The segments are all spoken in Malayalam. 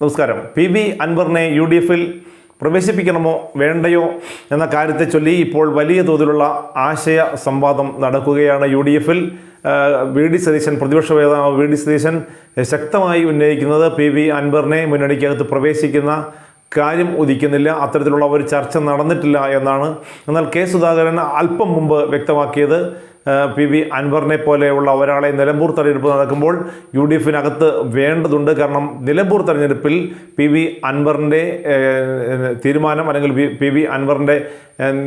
നമസ്കാരം. പി വി അൻവറിനെ യു ഡി എഫിൽ പ്രവേശിപ്പിക്കണമോ വേണ്ടയോ എന്ന കാര്യത്തെ ചൊല്ലി ഇപ്പോൾ വലിയ തോതിലുള്ള ആശയ സംവാദം നടക്കുകയാണ് യു ഡി എഫിൽ വി ഡി സതീശൻ പ്രതിപക്ഷ നേതാവ് വി ഡി സതീശൻ ശക്തമായി ഉന്നയിക്കുന്നത് പി വി അൻവറിനെ മുന്നണിക്കകത്ത് പ്രവേശിക്കുന്ന കാര്യം ഉദിക്കുന്നില്ല അത്തരത്തിലുള്ള ഒരു ചർച്ച നടന്നിട്ടില്ല എന്നാണ്. എന്നാൽ കെ സുധാകരൻ അല്പം മുമ്പ് വ്യക്തമാക്കിയത്. പി വി അൻവറിനെ പോലെയുള്ള ഒരാളെ നിലമ്പൂർ തെരഞ്ഞെടുപ്പ് നടക്കുമ്പോൾ യു ഡി എഫിനകത്ത് വേണ്ടതുണ്ട്. കാരണം നിലമ്പൂർ തെരഞ്ഞെടുപ്പിൽ പി വി അൻവറിന്റെ തീരുമാനം അല്ലെങ്കിൽ പി വി അൻവറിന്റെ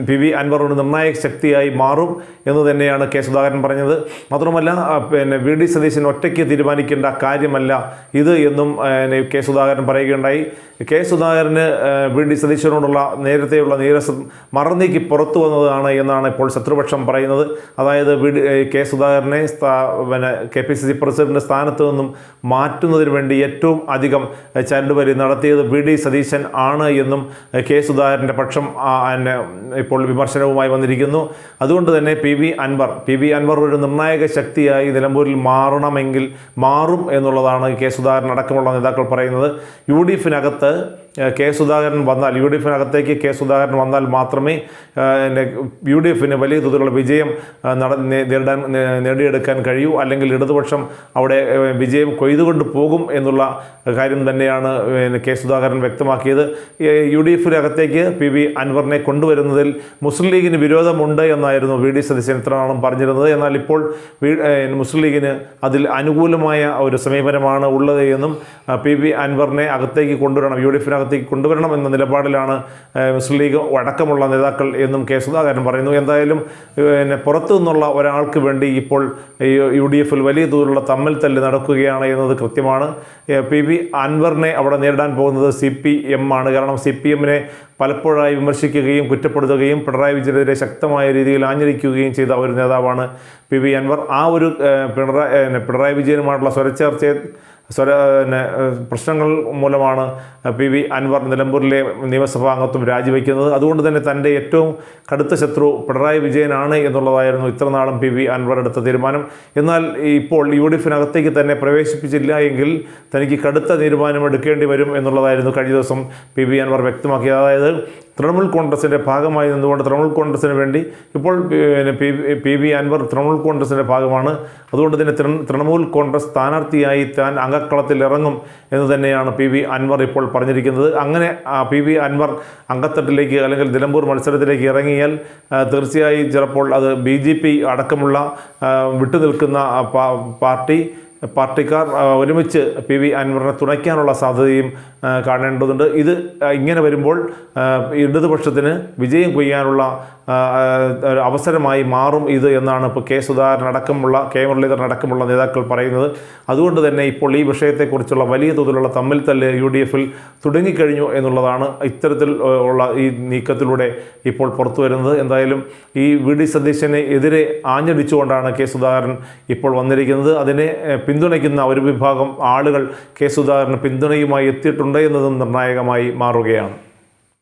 പി വി അൻവർ ഒരു നിർണായക ശക്തിയായി മാറും എന്ന് തന്നെയാണ് കെ സുധാകരൻ പറഞ്ഞത്. മാത്രമല്ല പിന്നെ വി ഡി സതീശൻ ഒറ്റയ്ക്ക് തീരുമാനിക്കേണ്ട കാര്യമല്ല ഇത് എന്നും കെ സുധാകരൻ പറയുകയുണ്ടായി. കെ സുധാകരന് വി ഡി സതീശനോടുള്ള നേരത്തെയുള്ള നീരസം മറന്നേക്ക് പുറത്തു വന്നതാണ് എന്നാണ് ഇപ്പോൾ ശത്രുപക്ഷം പറയുന്നത്. അതായത് ഏഹ്, കെ സുധാകരനെ പിന്നെ K P C C president സ്ഥാനത്ത് നിന്നും മാറ്റുന്നതിന് വേണ്ടി ഏറ്റവും അധികം ചരടുവലി നടത്തിയത് വി ഡി സതീശൻ ആണ് എന്നും കെ സുധാകരന്റെ പക്ഷം എന്നെ ഇപ്പോൾ വിമർശനവുമായി വന്നിരിക്കുന്നു. അതുകൊണ്ട് തന്നെ P V Anvar P V Anvar ഒരു നിർണായക ശക്തിയായി നിലമ്പൂരിൽ മാറണമെങ്കിൽ മാറും എന്നുള്ളതാണ് കെ സുധാകരൻ അടക്കമുള്ള നേതാക്കൾ പറയുന്നത്. യു ഡി എഫിനകത്ത് കെ സുധാകരൻ വന്നാൽ യു ഡി എഫിനകത്തേക്ക് കെ സുധാകരൻ വന്നാൽ മാത്രമേ യു ഡി എഫിന് വലിയ തോതിലുള്ള വിജയം നട നേരിടാൻ നേടിയെടുക്കാൻ കഴിയൂ. അല്ലെങ്കിൽ ഇടതുപക്ഷം അവിടെ വിജയം കൊയ്തുകൊണ്ട് പോകും എന്നുള്ള കാര്യം തന്നെയാണ് കെ സുധാകരൻ വ്യക്തമാക്കിയത്. യു ഡി എഫിനകത്തേക്ക് പി വി അൻവറിനെ കൊണ്ടുവരുന്നതിൽ മുസ്ലിം ലീഗിന് വിരോധമുണ്ട് എന്നായിരുന്നു വി ഡി സതീശൻ ഇത്രനാളും പറഞ്ഞിരുന്നത്. എന്നാൽ ഇപ്പോൾ മുസ്ലിം ലീഗിന് അതിൽ അനുകൂലമായ ഒരു സമീപനമാണ് ഉള്ളത് എന്നും പി വി അൻവറിനെ അകത്തേക്ക് കൊണ്ടുവരണം യു ഡി എഫിനകത്തേക്ക് കൊണ്ടുവരണം എന്ന നിലപാടിലാണ് മുസ്ലിം ലീഗ് അടക്കമുള്ള നേതാക്കൾ എന്നും കെ സുധാകരൻ പറയുന്നു. എന്തായാലും പിന്നെ പുറത്തു നിന്നുള്ള ഒരാൾക്ക് വേണ്ടി ഇപ്പോൾ യു ഡി എഫിൽ വലിയ തോതിലുള്ള തമ്മിൽ തല്ല് നടക്കുകയാണ് എന്നത് കൃത്യമാണ്. പി വി അൻവറിനെ അവിടെ നേരിടാൻ പോകുന്നത് സി പി എം ആണ്. കാരണം സി പി എമ്മിനെ പലപ്പോഴായി വിമർശിക്കുകയും കുറ്റപ്പെടുത്തുകയും പിണറായി വിജയനെതിരെ ശക്തമായ രീതിയിൽ ആഞ്ഞടിക്കുകയും ചെയ്ത ഒരു നേതാവാണ് പി വി അൻവർ. ആ ഒരു പിണറായി പിണറായി വിജയനുമായിട്ടുള്ള സ്വരച്ചേർച്ചയെ സ്വര പിന്നെ പ്രശ്നങ്ങൾ മൂലമാണ് പി വി അൻവർ നിലമ്പൂരിലെ നിയമസഭാ അംഗത്വം രാജിവെക്കുന്നത്. അതുകൊണ്ട് തന്നെ തന്റെ ഏറ്റവും കടുത്ത ശത്രു പിണറായി വിജയനാണ് എന്നുള്ളതായിരുന്നു ഇത്രനാളും പി വി അൻവർ എടുത്ത തീരുമാനം. എന്നാൽ ഇപ്പോൾ യു ഡി എഫിനകത്തേക്ക് തന്നെ പ്രവേശിപ്പിച്ചില്ല എങ്കിൽ തനിക്ക് കടുത്ത തീരുമാനം എടുക്കേണ്ടി വരും എന്നുള്ളതായിരുന്നു കഴിഞ്ഞ ദിവസം പി വി അൻവർ വ്യക്തമാക്കിയത്. അതായത് തൃണമൂൽ കോൺഗ്രസിന്റെ ഭാഗമായി നിന്നുകൊണ്ട് തൃണമൂൽ കോൺഗ്രസിന് വേണ്ടി ഇപ്പോൾ പി വി അൻവർ തൃണമൂൽ കോൺഗ്രസിന്റെ ഭാഗമാണ്. അതുകൊണ്ട് തന്നെ തൃണ- തൃണമൂൽ കോൺഗ്രസ് സ്ഥാനാർത്ഥിയായി താൻ അംഗക്കളത്തിൽ ഇറങ്ങും എന്ന് തന്നെയാണ് പി വി അൻവർ ഇപ്പോൾ പറഞ്ഞിരിക്കുന്നത്. അങ്ങനെ പി വി അൻവർ അങ്കത്തട്ടിലേക്ക് അല്ലെങ്കിൽ നിലമ്പൂർ മത്സരത്തിലേക്ക് ഇറങ്ങിയാൽ തീർച്ചയായും ചിലപ്പോൾ അത് ബി ജെ പി അടക്കമുള്ള വിട്ടുനിൽക്കുന്ന പാർട്ടി പാർട്ടിക്കാർ ഒരുമിച്ച് പി വി അൻവറിനെ തുണയ്ക്കാനുള്ള സാധ്യതയും കാണേണ്ടതുണ്ട്. ഇത് ഇങ്ങനെ വരുമ്പോൾ ഇടതുപക്ഷത്തിന് വിജയം കൊയ്യാനുള്ള അവസരമായി മാറും ഇത് എന്നാണ് ഇപ്പോൾ കെ സുധാകരൻ അടക്കമുള്ള കെ മുരളീധരൻ അടക്കമുള്ള നേതാക്കൾ പറയുന്നത്. അതുകൊണ്ട് തന്നെ ഇപ്പോൾ ഈ വിഷയത്തെക്കുറിച്ചുള്ള വലിയ തോതിലുള്ള തമ്മിൽ തല്ല് യു ഡി എഫിൽ തുടങ്ങിക്കഴിഞ്ഞു എന്നുള്ളതാണ് ഇത്തരത്തിൽ ഉള്ള ഈ നീക്കത്തിലൂടെ ഇപ്പോൾ പുറത്തു വരുന്നത്. എന്തായാലും ഈ വി ഡി സതീശനെ എതിരെ ആഞ്ഞടിച്ചുകൊണ്ടാണ് കെ സുധാകരൻ ഇപ്പോൾ വന്നിരിക്കുന്നത്. അതിനെ പിന്തുണയ്ക്കുന്ന ഒരു വിഭാഗം ആളുകൾ കെ സുധാകരന് പിന്തുണയുമായി എത്തിയിട്ടുണ്ട് എന്നതും നിർണായകമായി മാറുകയാണ്.